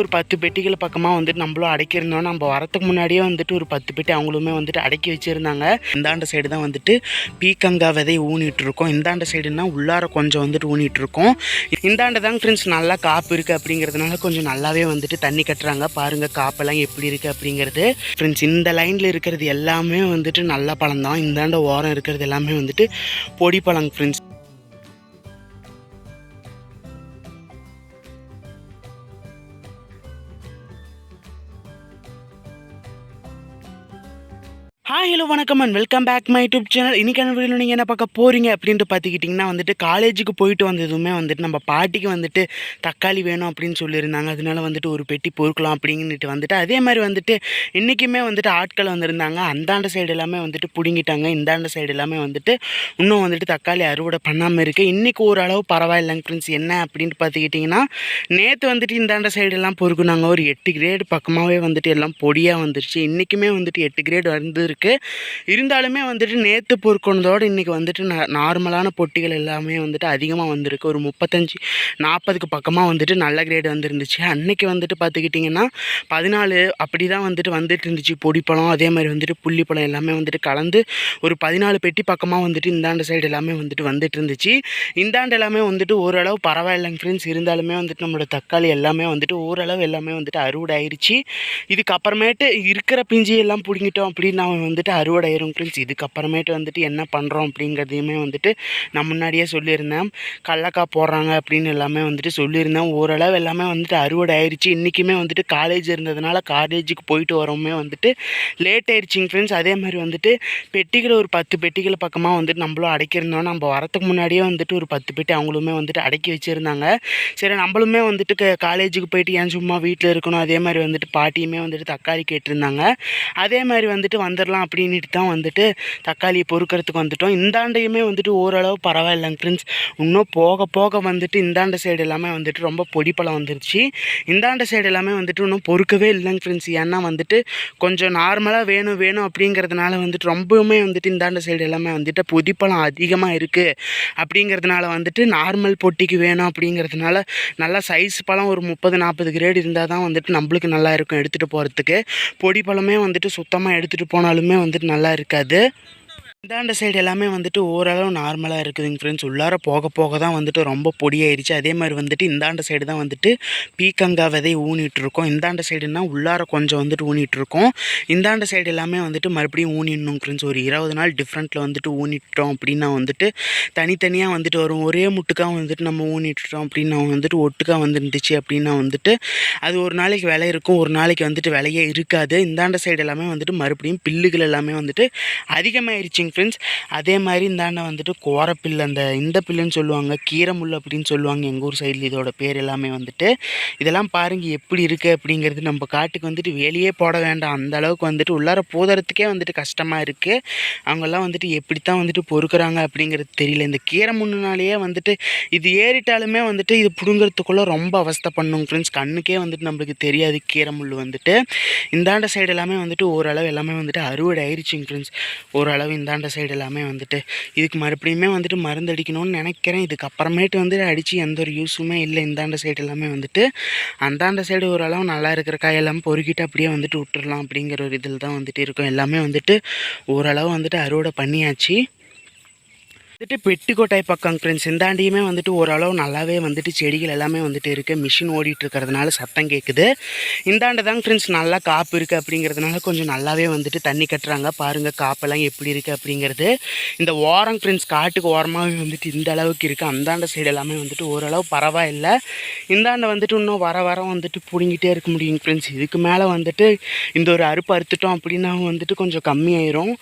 ஒரு பத்து பெட்டிகள் பக்கமாக வந்துட்டு நம்மளும் அடைக்கியிருந்தோம் நம்ம வரத்துக்கு முன்னாடியே வந்துட்டு ஒரு பத்து பெட்டி அவங்களுமே வந்துட்டு அடக்கி வச்சுருந்தாங்க. இந்தாண்ட சைடு தான் வந்துட்டு பீக்கங்கா விதை ஊனிட்டு இருக்கோம். இந்தாண்ட சைடுனா உள்ளார கொஞ்சம் வந்துட்டு ஊனிட்டு இருக்கோம். இந்தாண்ட தாங்க ஃப்ரெண்ட்ஸ் நல்லா காப்பு இருக்குது அப்படிங்கிறதுனால கொஞ்சம் நல்லாவே வந்துட்டு தண்ணி கட்டுறாங்க. பாருங்கள் காப்பெல்லாம் எப்படி இருக்குது அப்படிங்கிறது. ஃப்ரெண்ட்ஸ் இந்த லைனில் இருக்கிறது எல்லாமே வந்துட்டு நல்ல பழம் தான் இந்தாண்ட ஓரம் இருக்கிறது எல்லாமே வந்துட்டு பொடி பழங்க ஃப்ரெண்ட்ஸ் ஹாய் ஹலோ வணக்கம் and welcome back my YouTube channel இன்னைக்கு வீடியோ நீங்கள் என்ன பார்க்க போகிறீங்க அப்படின்ட்டு பார்த்துக்கிட்டிங்கன்னா வந்துட்டு காலேஜுக்கு போயிட்டு வந்ததுமே வந்துட்டு நம்ம பாட்டிக்கு வந்துட்டு தக்காளி வேணும் அப்படின்னு சொல்லியிருந்தாங்க. அதனால வந்துட்டு ஒரு பெட்டி பொறுக்கலாம் அப்படின்னுட்டு வந்துட்டு அதே மாதிரி வந்துட்டு இன்றைக்குமே வந்துட்டு ஆட்கள் வந்திருந்தாங்க. அந்தாண்ட சைடு எல்லாமே வந்துட்டு பிடுங்கிட்டாங்க. இந்தாண்ட சைடு எல்லாமே வந்துட்டு இன்னும் வந்துட்டு தக்காளி அறுவடை பண்ணாமல் இருக்குது இன்றைக்கி ஓரளவு பரவாயில்லைங்க ஃப்ரெண்ட்ஸ் என்ன அப்படின்ட்டு பார்த்துக்கிட்டிங்கன்னா நேற்று வந்துட்டு இந்தாண்ட சைடெல்லாம் பொறுக்குனாங்க. ஒரு எட்டு கிரேடு பக்கமாகவே வந்துட்டு எல்லாம் பொடியாக வந்துருச்சு. இன்றைக்குமே வந்துட்டு எட்டு கிரேடு வந்துருக்கு இருந்தாலுமே வந்துட்டு நேற்று பொறுக்கணுதோடு இன்றைக்கி வந்துட்டு ந நார்மலான பொட்டிகள் எல்லாமே வந்துட்டு அதிகமாக வந்திருக்கு. ஒரு முப்பத்தஞ்சு நாற்பதுக்கு பக்கமாக வந்துட்டு நல்ல கிரேடு வந்துருந்துச்சு. அன்றைக்கி வந்துட்டு பார்த்துக்கிட்டிங்கன்னா பதினாலு அப்படி தான் வந்துட்டு வந்துட்டு இருந்துச்சு பொடிப்பழம் அதே மாதிரி வந்துட்டு புள்ளிப்பழம் எல்லாமே வந்துட்டு கலந்து ஒரு பதினாலு பெட்டி பக்கமாக வந்துட்டு இந்தாண்ட சைடு எல்லாமே வந்துட்டு வந்துட்டு இருந்துச்சு இந்தாண்டு எல்லாமே வந்துட்டு ஓரளவு பரவாயில்லைங்க ஃப்ரெண்ட்ஸ் இருந்தாலுமே வந்துட்டு நம்மளோட தக்காளி எல்லாமே வந்துட்டு ஓரளவு எல்லாமே வந்துட்டு அறுவடை ஆயிடுச்சு இதுக்கப்புறமேட்டு இருக்கிற பிஞ்சி எல்லாம் பிடுங்கிட்டோம் அப்படின்னு நான் வந்துட்டு அறுவடை ஆயிரும் ஃப்ரெண்ட்ஸ் இதுக்கப்புறமேட்டு வந்துட்டு என்ன பண்ணுறோம் அப்படிங்கிறதையுமே வந்துட்டு நான் முன்னாடியே சொல்லியிருந்தேன். கடலக்காய் போடுறாங்க அப்படின்னு எல்லாமே வந்துட்டு சொல்லியிருந்தேன். ஓரளவு எல்லாமே வந்துட்டு அறுவடை ஆயிடுச்சு இன்றைக்குமே வந்துட்டு காலேஜ் இருந்ததுனால காலேஜுக்கு போயிட்டு வரோமே வந்துட்டு லேட் ஆயிடுச்சிங்க ஃப்ரெண்ட்ஸ் அதே மாதிரி வந்துட்டு பெட்டிகள் ஒரு பத்து பெட்டிகள் பக்கமாக வந்துட்டு நம்மளும் அடைக்கிருந்தோம். நம்ம வரத்துக்கு முன்னாடியே வந்துட்டு ஒரு பத்து பெட்டி அவங்களுமே வந்துட்டு அடக்கி வச்சுருந்தாங்க. சரி நம்மளுமே வந்துட்டு க- காலேஜுக்கு போயிட்டு ஏன் சும்மா வீட்டில் இருக்கணும்? அதே மாதிரி வந்துட்டு பாட்டியுமே வந்துட்டு தக்காளி கேட்டிருந்தாங்க. அதே மாதிரி வந்துட்டு வந்துடலாம் அப்படின்ட்டு தான் வந்துட்டு தக்காளியை பொறுக்கிறதுக்கு வந்துட்டோம். இந்தாண்டையுமே வந்துட்டு ஓரளவு பரவாயில்லைங்க ஃப்ரெண்ட்ஸ் இன்னும் போக போக வந்துட்டு இந்தாண்ட சைடு எல்லாமே வந்துட்டு ரொம்ப பொடி பழம் வந்துருச்சு. இந்தாண்ட சைடு எல்லாமே வந்துட்டு இன்னும் பொறுக்கவே இல்லைங்க ஃப்ரெண்ட்ஸ் ஏன்னா வந்துட்டு கொஞ்சம் நார்மலாக வேணும் வேணும் அப்படிங்கிறதுனால வந்துட்டு ரொம்பவுமே வந்துட்டு இந்தாண்ட சைடு எல்லாமே வந்துட்டு பொதிப்பழம் அதிகமாக இருக்குது அப்படிங்கிறதுனால வந்துட்டு நார்மல் பொட்டிக்கு வேணும் அப்படிங்கிறதுனால நல்லா சைஸ் பழம் ஒரு முப்பது நாற்பது கிரேடு இருந்தால் தான் வந்துட்டு நம்மளுக்கு நல்லா இருக்கும் எடுத்துகிட்டு போகிறதுக்கு பொடி பழமே வந்துட்டு சுத்தமாக எடுத்துகிட்டு போனாலுமே வந்துட்டு நல்லா இருக்காது. இந்தாண்ட சைடு எல்லாமே வந்துட்டு ஓரளவு நார்மலாக இருக்குதுங்க ஃப்ரெண்ட்ஸ் உள்ளார போக போக தான் வந்துட்டு ரொம்ப பொடியாயிருச்சு. அதே மாதிரி வந்துட்டு இந்தாண்ட சைடு தான் வந்துட்டு பீக்கங்கா விதை ஊனிட்டுருக்கோம். இந்தாண்ட சைடுனா உள்ளார கொஞ்சம் வந்துட்டு ஊனிட்டுருக்கோம். இந்தாண்ட சைடு எல்லாமே வந்துட்டு மறுபடியும் ஊனிடணும் ஃப்ரெண்ட்ஸ் ஒரு இருபது நாள் டிஃப்ரெண்ட்டில் வந்துட்டு ஊனிட்டோம் அப்படின்னா வந்துட்டு தனித்தனியாக வந்துட்டு வரும். ஒரே முட்டுக்காக வந்துட்டு நம்ம ஊனிட்டுட்டோம் அப்படின்னா வந்துட்டு ஒட்டுக்காக வந்துருந்துச்சு அப்படின்னா வந்துட்டு அது ஒரு நாளைக்கு விலை இருக்கும். ஒரு நாளைக்கு வந்துட்டு விலையே இருக்காது. இந்தாண்ட சைடு எல்லாமே வந்துட்டு மறுபடியும் பில்லுகள் எல்லாமே வந்துட்டு அதிகமாயிருச்சுங்க ஃப்ரெண்ட்ஸ் அதே மாதிரி இந்தாண்ட வந்துட்டு கோரப்பில் அந்த இந்த பில்லுன்னு சொல்லுவாங்க கீரமுள் அப்படின்னு சொல்லுவாங்க எங்கள் ஊர் சைடில் இதோட பேர் எல்லாமே வந்துட்டு. இதெல்லாம் பாருங்க எப்படி இருக்குது அப்படிங்கிறது நம்ம காட்டுக்கு வந்துட்டு வேலையே போட வேண்டாம். அந்த அளவுக்கு வந்துட்டு உள்ளார போதறதுக்கே வந்துட்டு கஷ்டமாக இருக்குது அவங்கெல்லாம் வந்துட்டு எப்படி தான் வந்துட்டு பொறுக்கிறாங்க அப்படிங்கிறது தெரியல. இந்த கீரை வந்துட்டு இது ஏறிட்டாலுமே வந்துட்டு இது பிடுங்கிறதுக்குள்ளே ரொம்ப அவஸ்தை பண்ணுங்க ஃப்ரெண்ட்ஸ் கண்ணுக்கே வந்துட்டு நம்மளுக்கு தெரியாது கீரமுள் வந்துட்டு. இந்தாண்ட சைடு எல்லாமே வந்துட்டு ஓரளவு எல்லாமே வந்துட்டு அறுவடை ஆயிடுச்சுங்க ஃப்ரெண்ட்ஸ் ஓரளவு இந்தாண்ட சைடு எல்லாமே வந்துட்டு இதுக்கு மறுபடியுமே வந்துட்டு மருந்து அடிக்கணும்னு நினைக்கிறேன். இதுக்கப்புறமேட்டு வந்துட்டு அடித்து எந்த ஒரு யூஸுமே இல்லை. இந்தாண்ட சைடு எல்லாமே வந்துட்டு அந்தாண்ட சைடு ஓரளவு நல்லா இருக்கிற காயெல்லாம் பொறுக்கிட்டு அப்படியே வந்துட்டு விட்டுறலாம் அப்படிங்கிற ஒரு இதில் தான் வந்துட்டு இருக்கும். எல்லாமே வந்துட்டு ஓரளவு வந்துட்டு அறுவடை பண்ணியாச்சு. வந்துட்டு பெட்டுக்கோட்டை பக்கம் ஃப்ரெண்ட்ஸ் இந்தாண்டியுமே வந்துட்டு ஓரளவு நல்லாவே வந்துட்டு செடிகள் எல்லாமே வந்துட்டு இருக்குது மிஷின் ஓடிட்டு இருக்கிறதுனால சத்தம் கேட்குது இந்தாண்டு தான் ஃப்ரெண்ட்ஸ் நல்லா காப்பு இருக்குது அப்படிங்கிறதுனால கொஞ்சம் நல்லாவே வந்துட்டு தண்ணி கட்டுறாங்க. பாருங்கள் காப்பெல்லாம் எப்படி இருக்குது அப்படிங்கிறது. இந்த ஓரம் ஃப்ரெண்ட்ஸ் காட்டுக்கு ஓரமாகவே வந்துட்டு இந்த அளவுக்கு இருக்குது அந்தாண்ட சைடு எல்லாமே வந்துட்டு ஓரளவு பரவாயில்லை. இந்தாண்டை வந்துட்டு இன்னும் வர வர வந்துட்டு பிடுங்கிட்டே இருக்க முடியும் ஃப்ரெண்ட்ஸ் இதுக்கு மேலே வந்துட்டு இந்த ஒரு அறுப்பு அறுத்துட்டோம் அப்படின்னா வந்துட்டு கொஞ்சம் கம்மியாயிரும்.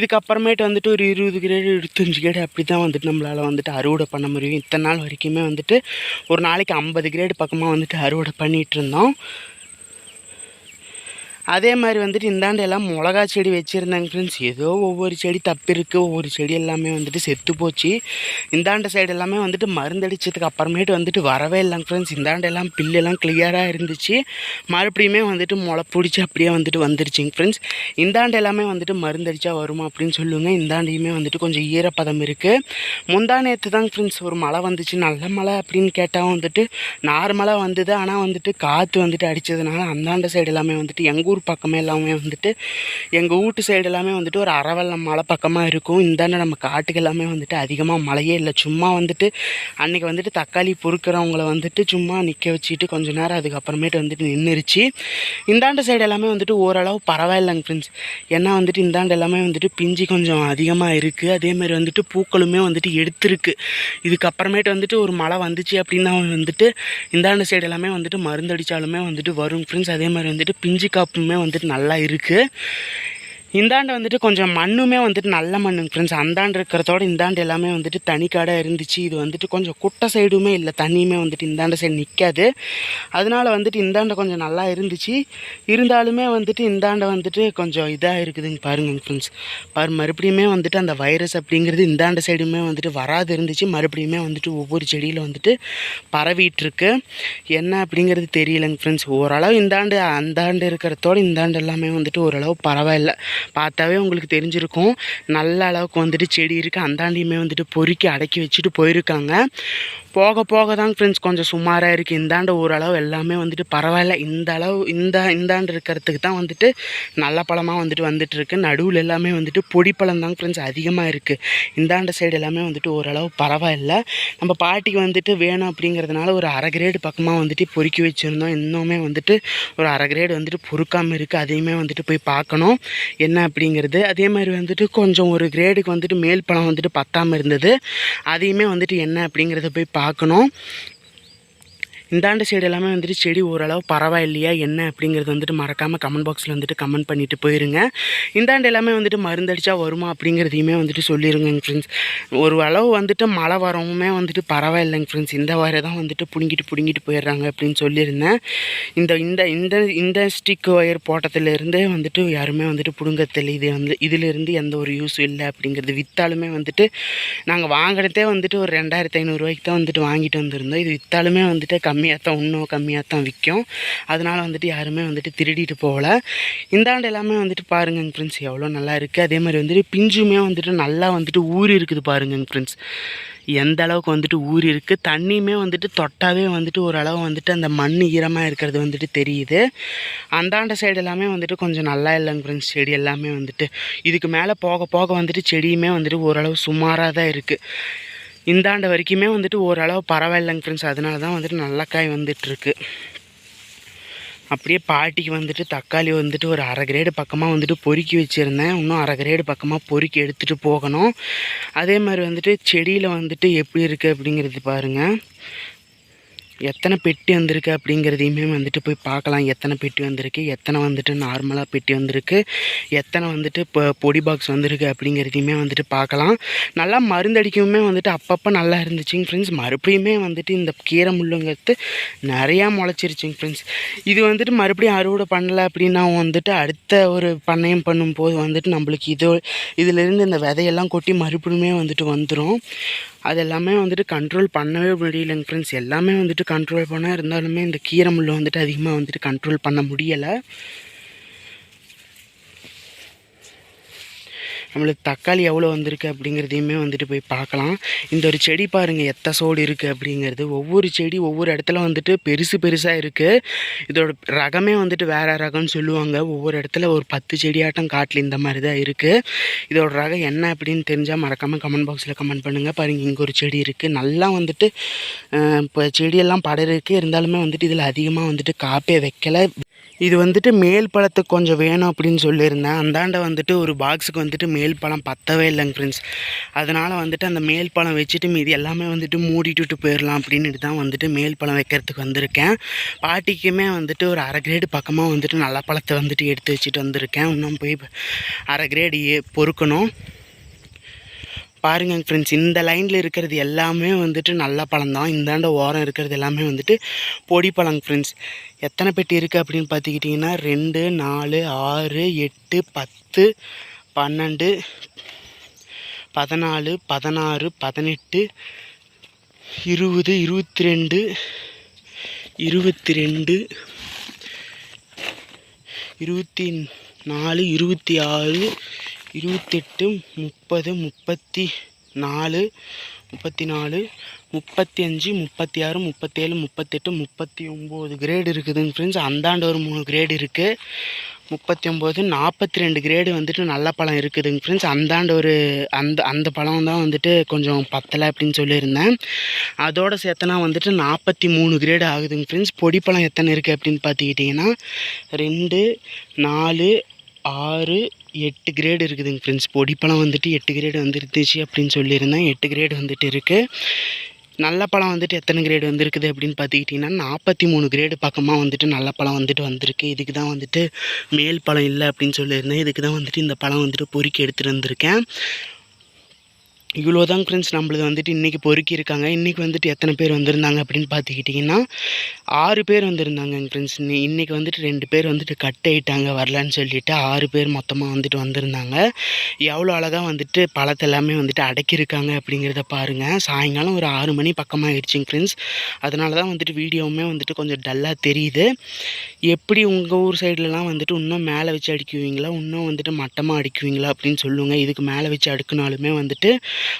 இதுக்கப்புறமேட்டு வந்துட்டு ஒரு இருபது கிரேடு இருபத்தஞ்சு கிரேடு அப்படி தான் வந்துட்டு நம்மளால் வந்துட்டு அறுவடை பண்ண முடியும். இத்தனை நாள் வரைக்குமே வந்துட்டு ஒரு நாளைக்கு ஐம்பது கிரேடு பக்கமாக வந்துட்டு அறுவடை பண்ணிகிட்டு இருந்தோம். அதே மாதிரி வந்துட்டு இந்தாண்டு எல்லாம் மிளகா செடி வச்சுருந்தாங்க ஃப்ரெண்ட்ஸ் ஏதோ ஒவ்வொரு செடி தப்பு இருக்குது ஒவ்வொரு செடி எல்லாமே வந்துட்டு செத்து போச்சு. இந்தாண்ட சைடு எல்லாமே வந்துட்டு மருந்தடிச்சதுக்கு அப்புறமேட்டு வந்துட்டு வரவே இல்லைங்க ஃப்ரெண்ட்ஸ் இந்தாண்டு எல்லாம் பில்லெல்லாம் கிளியராக இருந்துச்சு. மறுபடியுமே வந்துட்டு முளை பிடிச்சி அப்படியே வந்துட்டு வந்துருச்சுங்க ஃப்ரெண்ட்ஸ் இந்தாண்டு எல்லாமே வந்துட்டு மருந்தடிச்சா வருமா அப்படின்னு சொல்லுங்கள் இந்தாண்டையுமே வந்துட்டு கொஞ்சம் ஈரப்பதம் இருக்குது முந்தா நேற்று தாங்க ஃப்ரெண்ட்ஸ் ஒரு மழை வந்துச்சு. நல்ல மழை அப்படின்னு கேட்டால் வந்துட்டு நார்மலாக வந்தது. ஆனால் வந்துட்டு காற்று வந்துட்டு அடித்ததுனால அந்தாண்ட சைடு எல்லாமே வந்துட்டு எங்கள் ஊர் பக்கமே எல்லாமே வந்துட்டு எங்கள் வீட்டு சைடு எல்லாமே வந்துட்டு ஒரு அரவல்லம் மலை பக்கமாக இருக்கும். இந்தாண்ட நம்ம காட்டுக்கு எல்லாமே வந்துட்டு அதிகமாக மழையே இல்லை. சும்மா வந்துட்டு அன்றைக்கி வந்துட்டு தக்காளி பொறுக்கிறவங்கள வந்துட்டு சும்மா நிற்க வச்சுட்டு கொஞ்ச நேரம் அதுக்கப்புறமேட்டு வந்துட்டு நின்றுருச்சு இந்தாண்ட சைடு எல்லாமே வந்துட்டு ஓரளவு பரவாயில்லைங்க ஃப்ரெண்ட்ஸ் ஏன்னா வந்துட்டு இந்தாண்ட எல்லாமே வந்துட்டு பிஞ்சு கொஞ்சம் அதிகமாக இருக்குது அதேமாதிரி வந்துட்டு பூக்களுமே வந்துட்டு எடுத்துருக்கு. இதுக்கப்புறமேட்டு வந்துட்டு ஒரு மழை வந்துச்சு அப்படின்னா வந்துட்டு இந்தாண்ட சைடு எல்லாமே வந்துட்டு மருந்தடித்தாலுமே வந்துட்டு வரும் ஃப்ரெண்ட்ஸ் அதே மாதிரி வந்துட்டு பிஞ்சு காப்புமே வந்துட்டு நல்லா இருக்குது இந்தாண்டு வந்துட்டு கொஞ்சம் மண்ணுமே வந்துட்டு நல்ல மண்ணுங்க ஃப்ரெண்ட்ஸ் அந்தாண்டு இருக்கிறதோட இந்தாண்டு எல்லாமே வந்துட்டு தனிக்காடாக இருந்துச்சு. இது வந்துட்டு கொஞ்சம் குட்டை சைடுமே இல்லை தண்ணியுமே வந்துட்டு இந்தாண்ட சைடு நிற்காது அதனால வந்துட்டு இந்தாண்ட கொஞ்சம் நல்லா இருந்துச்சு. இருந்தாலுமே வந்துட்டு இந்தாண்ட வந்துட்டு கொஞ்சம் இதாக இருக்குதுங்க பாருங்க ஃப்ரெண்ட்ஸ் பாரு மறுபடியுமே வந்துட்டு அந்த வைரஸ் அப்படிங்கிறது இந்தாண்ட சைடுமே வந்துட்டு வராது இருந்துச்சு. மறுபடியுமே வந்துட்டு ஒவ்வொரு செடியில் வந்துட்டு பரவிட்டுருக்கு. என்ன அப்படிங்கிறது தெரியலங்க ஃப்ரெண்ட்ஸ் ஓரளவு இந்தாண்டு அந்தாண்டு இருக்கிறதோட இந்தாண்டு எல்லாமே வந்துட்டு ஓரளவு பரவாயில்ல. பார்த்தாவே உங்களுக்கு தெரிஞ்சிருக்கும். நல்ல அளவுக்கு வந்துட்டு செடி இருக்குது அந்தாண்டியுமே வந்துட்டு பொறுக்கி அடக்கி வச்சுட்டு போயிருக்காங்க. போக போக தாங்க ஃப்ரெண்ட்ஸ் கொஞ்சம் சுமாராக இருக்குது இந்தாண்ட ஓரளவு எல்லாமே வந்துட்டு பரவாயில்ல. இந்த அளவு இந்த இந்தாண்டு இருக்கிறதுக்கு தான் வந்துட்டு நல்ல பழமாக வந்துட்டு வந்துட்டு இருக்கு நடுவில் எல்லாமே வந்துட்டு பொடி பழம் தாங்க ஃப்ரெண்ட்ஸ் அதிகமாக இருக்குது இந்தாண்ட சைடு எல்லாமே வந்துட்டு ஓரளவு பரவாயில்ல. நம்ம பாட்டிக்கு வந்துட்டு வேணும் அப்படிங்கிறதுனால ஒரு அரை கிரேடு பக்கமாக வந்துட்டு பொறுக்கி வச்சுருந்தோம். இன்னுமே வந்துட்டு ஒரு அரை கிரேடு வந்துட்டு பொறுக்காமல் இருக்குது அதையுமே வந்துட்டு போய் பார்க்கணும். என்ன அப்படிங்கிறது. அதே மாதிரி வந்துட்டு கொஞ்சம் ஒரு கிரேடுக்கு வந்துட்டு மேல் பழம் வந்துட்டு பத்தாமல் இருந்தது. அதையுமே வந்துட்டு என்ன அப்படிங்கிறத போய் பார்க்கணும். இந்தாண்டு சைடு எல்லாமே வந்துட்டு செடி ஓரளவு பரவாயில்லையா என்ன அப்படிங்கிறது வந்துட்டு மறக்காமல் கமெண்ட் பாக்ஸில் வந்துட்டு கமெண்ட் பண்ணிட்டு போயிருங்க. இந்தாண்டு எல்லாமே வந்துட்டு மருந்தடிச்சா வருமா அப்படிங்கிறதையுமே வந்துட்டு சொல்லிடுங்க ஃப்ரெண்ட்ஸ் ஒரு அளவு வந்துட்டு மழை வரவுமே வந்துட்டு பரவாயில்லைங்க ஃப்ரெண்ட்ஸ் இந்த வாரம் தான் வந்துட்டு பிடுங்கிட்டு பிடுங்கிட்டு போயிடுறாங்க அப்படின்னு சொல்லியிருந்தேன். இந்த இந்த இந்த இந்த ஸ்டிக் ஒயர் போட்டத்துலேருந்தே வந்துட்டு யாருமே வந்துட்டு பிடுங்கத்தில் இது வந்து இதிலிருந்து எந்த ஒரு யூஸும் இல்லை அப்படிங்கிறது விற்றாலுமே வந்துட்டு நாங்கள் வாங்கினதே வந்துட்டு ஒரு ரெண்டாயிரத்தி ஐநூறுரூவாய்க்கு தான் வந்துட்டு வாங்கிட்டு வந்திருந்தோம். இது விற்றாலுமே வந்துட்டு கம்மி கம்மியாக தான் இன்னும் கம்மியாக தான் விற்கும். அதனால் வந்துட்டு யாருமே வந்துட்டு திருடிட்டு போகல. இந்தாண்டு எல்லாமே வந்துட்டு பாருங்கங்க ஃப்ரெண்ட்ஸ் எவ்வளோ நல்லா இருக்குது அதே மாதிரி வந்துட்டு பிஞ்சுமே வந்துட்டு நல்லா வந்துட்டு ஊறி இருக்குது பாருங்கங்க ஃப்ரெண்ட்ஸ் எந்த அளவுக்கு வந்துட்டு ஊறி இருக்குது தண்ணியுமே வந்துட்டு தொட்டாவே வந்துட்டு ஓரளவு வந்துட்டு அந்த மண் ஈரமாக இருக்கிறது வந்துட்டு தெரியுது. அந்தாண்ட சைடு எல்லாமே வந்துட்டு கொஞ்சம் நல்லா இல்லைங்க ஃப்ரெண்ட்ஸ் செடி எல்லாமே வந்துட்டு. இதுக்கு மேலே போக போக வந்துட்டு செடியுமே வந்துட்டு ஓரளவு சுமாராக தான் இருக்குது இந்தாண்ட வரைக்குமே வந்துட்டு ஓரளவு பரவாயில்லைங்க ஃப்ரெண்ட்ஸ் அதனால தான் வந்துட்டு நல்ல காய் வந்துட்டுருக்கு. அப்படியே பாட்டிக்கு வந்துட்டு தக்காளி வந்துட்டு ஒரு அரை கிரேடு பக்கமாக வந்துட்டு பொறுக்கி வச்சுருந்தேன். இன்னும் அரை கிரேடு பக்கமாக பொறுக்கி எடுத்துகிட்டு போகணும். அதே மாதிரி வந்துட்டு செடியில் வந்துட்டு எப்படி இருக்குது அப்படிங்கிறது பாருங்கள் எத்தனை பெட்டி வந்திருக்கு அப்படிங்கிறதையுமே வந்துட்டு போய் பார்க்கலாம். எத்தனை பெட்டி வந்திருக்கு எத்தனை வந்துட்டு நார்மலாக பெட்டி வந்திருக்கு எத்தனை வந்துட்டு இப்போ பொடி பாக்ஸ் வந்திருக்கு அப்படிங்கிறதையுமே வந்துட்டு பார்க்கலாம். நல்லா மருந்தடிக்கவுமே வந்துட்டு அப்பப்போ நல்லா இருந்துச்சுங்க ஃப்ரெண்ட்ஸ் மறுபடியுமே வந்துட்டு இந்த கீரை முள்ளுங்கிறது நிறையா முளைச்சிருச்சுங்க ஃப்ரெண்ட்ஸ் இது வந்துட்டு மறுபடியும் அறுவடை பண்ணலை அப்படின்னா வந்துட்டு அடுத்த ஒரு பண்ணையம் பண்ணும்போது வந்துட்டு நம்மளுக்கு இது இதிலிருந்து இந்த விதையெல்லாம் கொட்டி மறுபடியுமே வந்துட்டு வந்துடும் அது எல்லாமே வந்துட்டு கண்ட்ரோல் பண்ணவே முடியலைங்க ஃப்ரெண்ட்ஸ் எல்லாமே வந்துட்டு கண்ட்ரோல் பண்ணால் இருந்தாலுமே இந்த கீரை முள்ளை வந்துட்டு அதிகமாக வந்துட்டு கண்ட்ரோல் பண்ண முடியலை. நம்மளுக்கு தக்காளி எவ்வளோ வந்திருக்கு அப்படிங்கிறதையுமே வந்துட்டு போய் பார்க்கலாம். இந்த ஒரு செடி பாருங்கள் எத்த சோடு இருக்குது அப்படிங்கிறது. ஒவ்வொரு செடி ஒவ்வொரு இடத்துல வந்துட்டு பெருசு பெருசாக இருக்குது இதோட ரகமே வந்துட்டு வேறு ரகம்னு சொல்லுவாங்க. ஒவ்வொரு இடத்துல ஒரு பத்து செடியாட்டம் காட்டில் இந்த மாதிரி தான் இருக்குது இதோட ரகம் என்ன அப்படின்னு தெரிஞ்சால் மறக்காமல் கமெண்ட் பாக்ஸில் கமெண்ட் பண்ணுங்கள் பாருங்கள் இங்கே ஒரு செடி இருக்குது நல்லா வந்துட்டு இப்போ செடியெல்லாம் படருக்கு இருந்தாலுமே வந்துட்டு இதில் அதிகமாக வந்துட்டு காப்பே வைக்கலை. இது வந்துட்டு மேல் பழத்துக்கு கொஞ்சம் வேணும் அப்படின்னு சொல்லியிருந்தேன். அந்தாண்ட வந்துட்டு ஒரு பாக்ஸுக்கு வந்துட்டு மேல் பழம் பத்தவே இல்லைங்க ஃப்ரெண்ட்ஸ் அதனால் வந்துட்டு அந்த மேல் பழம் வச்சுட்டு மீதி எல்லாமே வந்துட்டு மூடிட்டுட்டு போயிடலாம் அப்படின்ட்டு தான் வந்துட்டு மேல் பழம் வைக்கிறதுக்கு வந்திருக்கேன். பாட்டிக்குமே வந்துட்டு ஒரு அரை கிரேடு பக்கமாக வந்துட்டு நல்ல பழத்தை வந்துட்டு எடுத்து வச்சுட்டு வந்திருக்கேன். இன்னும் போய் அரை கிரேடு ஏ பொறுக்கணும். பாருங்க ஃப்ரெண்ட்ஸ் இந்த லைனில் இருக்கிறது எல்லாமே வந்துட்டு நல்ல பழம் தான். இந்தாண்ட ஓரம் இருக்கிறது எல்லாமே வந்துட்டு பொடி பழங்க ஃப்ரெண்ட்ஸ் எத்தனை பெட்டி இருக்குது அப்படின்னு பார்த்துக்கிட்டிங்கன்னா ரெண்டு நாலு ஆறு எட்டு பத்து பன்னெண்டு பதினாலு பதினாறு பதினெட்டு இருபது இருபத்தி ரெண்டு இருபத்தி ரெண்டு இருபத்தி நாலு இருபத்தி ஆறு இருபத்தெட்டு முப்பது முப்பத்தி நாலு முப்பத்தி நாலு முப்பத்தி அஞ்சு முப்பத்தி ஆறு முப்பத்தேழு முப்பத்தெட்டு முப்பத்தி ஒம்பது கிரேடு இருக்குதுங்க ஃப்ரெண்ட்ஸ் அந்தாண்ட ஒரு மூணு கிரேடு இருக்குது முப்பத்தி ஒம்பது நாற்பத்தி ரெண்டு கிரேடு வந்துட்டு நல்ல பழம் இருக்குதுங்க ஃப்ரெண்ட்ஸ் அந்தாண்ட ஒரு அந்த அந்த பழம் தான் வந்துட்டு கொஞ்சம் பத்தலை அப்படின்னு சொல்லியிருந்தேன். அதோட சேர்த்தனா வந்துட்டு நாற்பத்தி மூணு கிரேடு ஆகுதுங்க ஃப்ரெண்ட்ஸ் பொடி பழம் எத்தனை இருக்குது அப்படின்னு பார்த்துக்கிட்டிங்கன்னா ரெண்டு நாலு ஆறு எட்டு கிரேடு இருக்குதுங்க ஃப்ரெண்ட்ஸ் பொடிப்பழம் வந்துட்டு எட்டு கிரேடு வந்துருந்துச்சு அப்படின்னு சொல்லியிருந்தேன். எட்டு கிரேடு வந்துட்டு இருக்குது நல்ல பழம் வந்துட்டு எத்தனை கிரேடு வந்திருக்குது அப்படின்னு பார்த்துக்கிட்டிங்கன்னா நாற்பத்தி மூணு கிரேடு பக்கமாக வந்துட்டு நல்ல பழம் வந்துட்டு வந்திருக்கு. இதுக்கு தான் வந்துட்டு மேல் பழம் இல்லை அப்படின்னு சொல்லியிருந்தேன். இதுக்கு தான் வந்துட்டு இந்த பழம் வந்துட்டு பொறுக்கி எடுத்துகிட்டு வந்திருக்கேன். இவ்வளோ தான் ஃப்ரெண்ட்ஸ் நம்மளது வந்துட்டு இன்றைக்கி பொறுக்கியிருக்காங்க இன்றைக்கி வந்துட்டு எத்தனை பேர் வந்திருந்தாங்க அப்படின்னு பார்த்துக்கிட்டிங்கன்னா ஆறு பேர் வந்திருந்தாங்க ஃப்ரெண்ட்ஸ் இன்றைக்கி வந்துட்டு ரெண்டு பேர் வந்துட்டு கட் ஆகிட்டாங்க வரலான்னு சொல்லிட்டு ஆறு பேர் மொத்தமாக வந்துட்டு வந்திருந்தாங்க. எவ்வளோ அழகாக வந்துட்டு பழத்தை எல்லாமே வந்துட்டு அடக்கியிருக்காங்க அப்படிங்கிறத பாருங்கள் சாயங்காலம் ஒரு ஆறு மணி பக்கமாக ஆயிடுச்சுங்க ஃப்ரெண்ட்ஸ் அதனால தான் வந்துட்டு வீடியோவுமே வந்துட்டு கொஞ்சம் டல்லாக தெரியுது. எப்படி உங்கள் ஊர் சைட்லலாம் வந்துட்டு இன்னும் மேலே வச்சு அடிக்குவீங்களா? இன்னும் வந்துட்டு மட்டமாக அடிக்குவீங்களா? அப்படின்னு சொல்லுங்கள் இதுக்கு மேலே வச்சு அடுக்குனாலுமே வந்துட்டு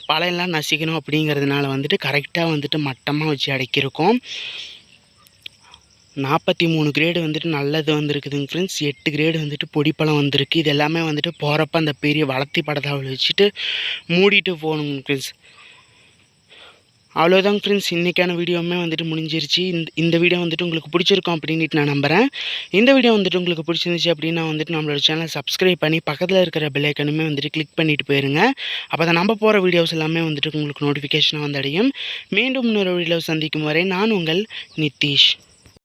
பழையெல்லாம் நசிக்கணும் அப்படிங்கிறதுனால வந்துட்டு கரெக்டாக வந்துட்டு மட்டமாக வச்சு அடைக்கிருக்கோம். நாற்பத்தி மூணு கிரேடு வந்துட்டு நல்லது வந்திருக்குதுங்க ஃப்ரெண்ட்ஸ் எட்டு கிரேடு வந்துட்டு பொடிப்பழம் வந்திருக்கு. இது எல்லாமே வந்துட்டு போகிறப்ப அந்த பெரிய வளர்த்தி படத்தாவில் வச்சுட்டு மூடிட்டு போகணுங்க ஃப்ரெண்ட்ஸ் அவ்வளோதாங்க ஃப்ரெண்ட்ஸ் இன்றைக்கான வீடியோவுமே வந்துட்டு முடிஞ்சிருச்சு. இந்த இந்த வீடியோ வந்துட்டு உங்களுக்கு பிடிச்சிருக்கும் அப்படின்ட்டு நான் நம்புகிறேன் இந்த வீடியோ வந்துட்டு உங்களுக்கு பிடிச்சிருந்துச்சு அப்படின்னா வந்துட்டு நம்மளோட சேனலை சப்ஸ்கிரைப் பண்ணி பக்கத்தில் இருக்கிற பெல்லைக்கனுமே வந்துட்டு கிளிக் பண்ணிட்டு போயிருங்க. அப்போ தான் நம்ம போகிற வீடியோஸ் எல்லாமே வந்துட்டு உங்களுக்கு நோட்டிஃபிகேஷனாக வந்தடையும் மீண்டும் இன்னொரு வீடியோ சந்திக்கும் வரை நான் உங்கள் நித்தீஷ்